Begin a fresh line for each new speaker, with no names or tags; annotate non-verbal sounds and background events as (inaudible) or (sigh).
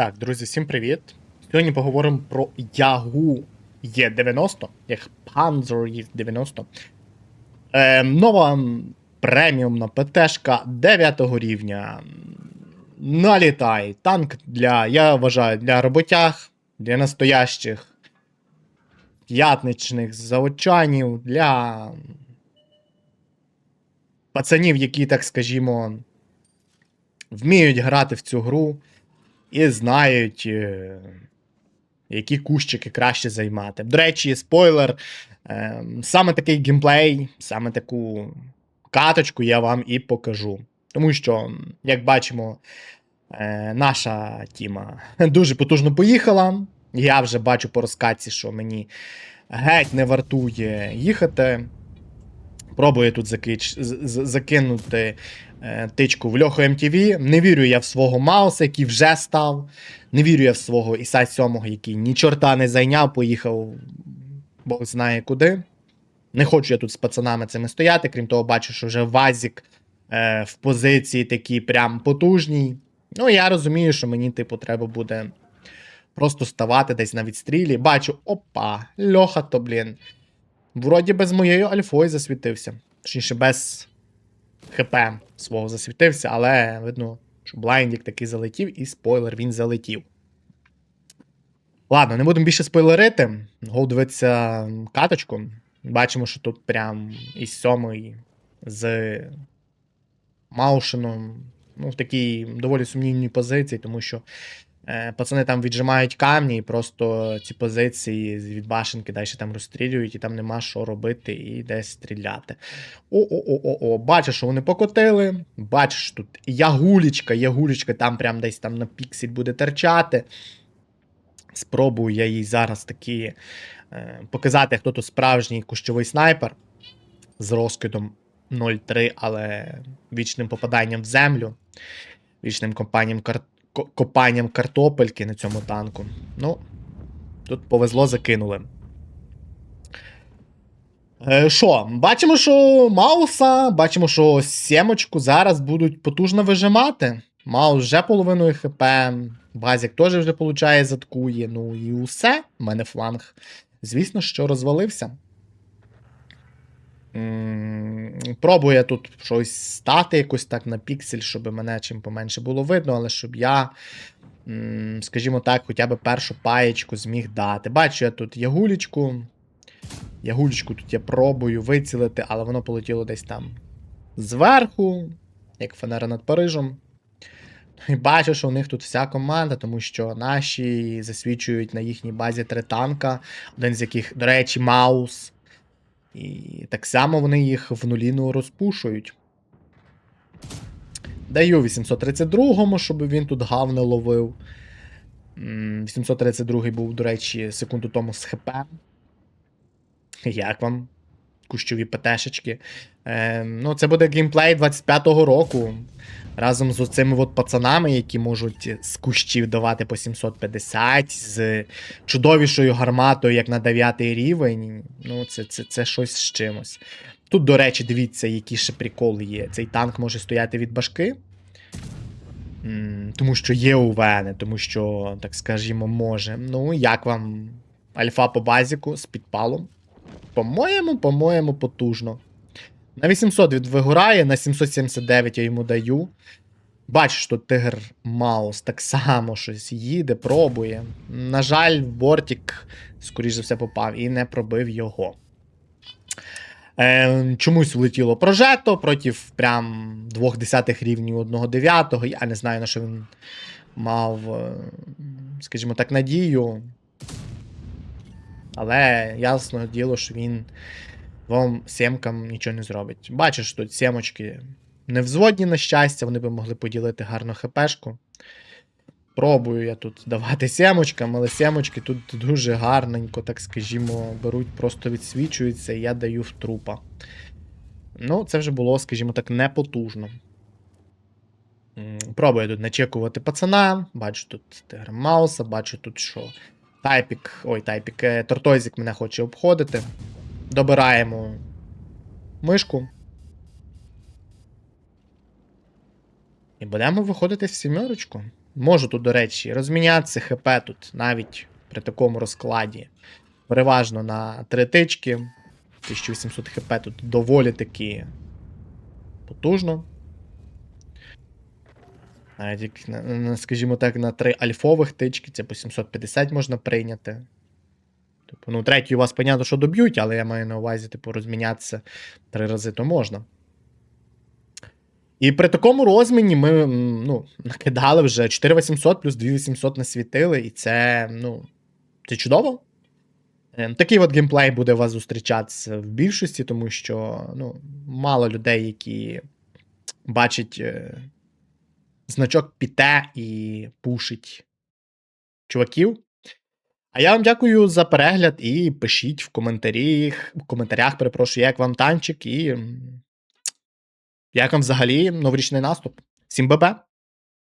Так, друзі, всім привіт. Сьогодні поговоримо про Yahoo E90, як Panzer E90. Е, нова преміумна ПТшка 9 рівня. Налітай. Танк для, я вважаю, для роботяг, для настоящих п'ятничних заводчанів, для пацанів, які, так скажімо, вміють грати в цю гру і знають, е, які кущики краще займати. До речі, спойлер. е, Саме такий геймплей, саме таку каточку я вам і покажу. Тому що, як бачимо, е, наша тіма (laughs) дуже потужно поїхала. Я вже бачу по розкатці, що мені геть не вартує їхати. Пробую тут закич... закинути е, тичку в льоху MTV. Не вірю я в свого Мауса, який вже став. Не вірю я в свого Іса 7, який ні чорта не зайняв, поїхав Бог знає куди. Не хочу я тут з пацанами цими стояти, крім того, бачу, що вже Вазік е, в позиції такій прям потужній. Ну, я розумію, що мені, типу, треба буде просто ставати десь на відстрілі. Бачу, опа, Льоха, то, блін. Вроді без моєю альфою засвітився. Точніше, без ХП свого засвітився, але видно, що блайндік таки залетів, і спойлер, він залетів. Ладно, не будемо більше спойлерити. Гол дивиться каточку. Бачимо, що тут прям із сьомий з Маушином. Ну, в такій доволі сумнівній позиції, тому що пацани там віджимають камні, і просто ці позиції від башенки далі там розстрілюють, і там нема що робити і десь стріляти. О-о-о-о-о, бачиш, що вони покотили. Бачиш, тут ягулечка, ягулечка там прям десь там на піксель буде терчати. Спробую я їй зараз таки е, показати, хто тут справжній кущовий снайпер з розкидом 0,3, але вічним попаданням в землю, вічним копанням, кар... ко- копанням картопельки на цьому танку. Ну, тут повезло, закинули. Е, Що, бачимо, що Мауса, бачимо, що сімочку зараз будуть потужно вижимати. Маус вже половиною хп, Базік теж вже получає, заткує. Ну і усе. У мене фланг. Звісно, що розвалився. М, Пробую я тут щось стати якось так на піксель, щоб мене чим поменше було видно, але щоб я, скажімо так, хоча б першу паєчку зміг дати. Бачу я тут ягулечку. Ягулечку тут я пробую вицілити, але воно полетіло десь там зверху, як фанера над Парижем. І бачу, що у них тут вся команда, тому що наші засвідчують на їхній базі три танка, один з яких, до речі, Маус. І так само вони їх в нуліну розпушують. Даю 832-му, щоб він тут гав не ловив. 832-й був, до речі, секунду тому з ХП. Як вам? Кущові ПТшечки. Е, ну, це буде геймплей 25-го року. Разом з оцими от пацанами, які можуть з кущів давати по 750, з чудовішою гарматою, як на 9 рівень. Ну, це, це, це щось з чимось. Тут, до речі, дивіться, які ще приколи є. Цей танк може стояти від башки. Тому що є у Вени, тому що, так скажімо, може. Ну, як вам альфа по базіку з підпалом? По-моєму, по-моєму, потужно. На 800 від вигорає, на 779 я йому даю. Бачиш, що Тигр Маус так само щось їде, пробує. На жаль, Бортік, скоріш за все, попав і не пробив його. Е, чомусь влетіло прожето проти прям двох десятих рівнів одного дев'ятого. Я не знаю, на що він мав, е, скажімо так, надію. Але ясно діло, що він вам сімкам нічого не зробить. Бачиш, тут сімочки не взводні, на щастя, вони би могли поділити гарну хпшку. Пробую я тут давати сімочкам, але сімочки тут дуже гарненько, так скажімо, беруть, просто відсвічуються, і я даю в трупа. Ну, це вже було, скажімо так, непотужно. Пробую тут начекувати пацана. Бачу тут Тигр Мауса, бачу тут, що Тайпік. Ой, Тайпік, е, Тортойзик мене хоче обходити. Добираємо мишку. І будемо виходити в сімерочку. Можу тут, до речі, розмінятися ХП тут навіть при такому розкладі. Переважно на три тички. 1800 хп тут доволі таки потужно. Навіть скажімо так, на три альфових тички, це по 750 можна прийняти. Типу, ну, третю вас, понятно, що доб'ють, але я маю на увазі, типу, розмінятися три рази то можна. І при такому розміні ми ну, накидали вже 4800 плюс 2800 насвітили, і це, ну, це чудово. Ем, Такий от геймплей буде вас зустрічатися в більшості, тому що ну, мало людей, які бачать е, значок піте і пушить чуваків. А я вам дякую за перегляд і пишіть в коментарях, в коментарях, перепрошую, як вам танчик і як вам взагалі новорічний наступ. Всім бебе!